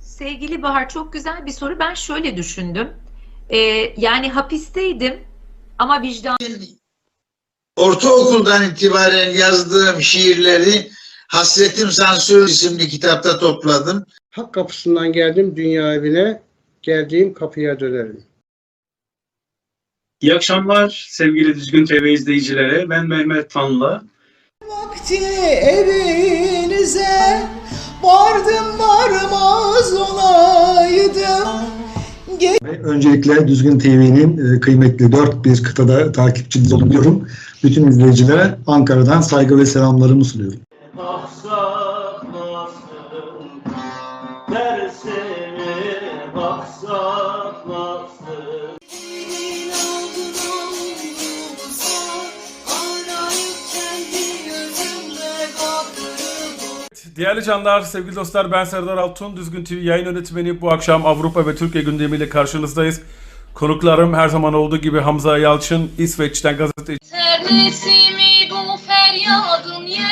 Sevgili Bahar çok güzel bir soru. Ben şöyle düşündüm. Ee, yani hapisteydim ama vicdan Ortaokuldan itibaren yazdığım şiirleri Hasretim Sansür isimli kitapta topladım. Hak kapısından geldim dünya evine, geldiğim kapıya dönerim. İyi akşamlar sevgili Düzgün TV izleyicileri. Ben Mehmet Tanlı. Vakti evinize vardım varmaz olaydım. Ve Öncelikle Düzgün TV'nin e, kıymetli dört bir kıtada takipçiniz olun diyorum. Bütün izleyicilere Ankara'dan saygı ve selamlarımı sunuyorum. baksak nasıl Dersine baksak nasıl Değerli canlar, sevgili dostlar ben Serdar Altun. Düzgün TV yayın yönetmeni bu akşam Avrupa ve Türkiye gündemiyle karşınızdayız. Konuklarım her zaman olduğu gibi Hamza Yalçın, İsveç'ten gazeteci. Nesimi bu feryadın yeter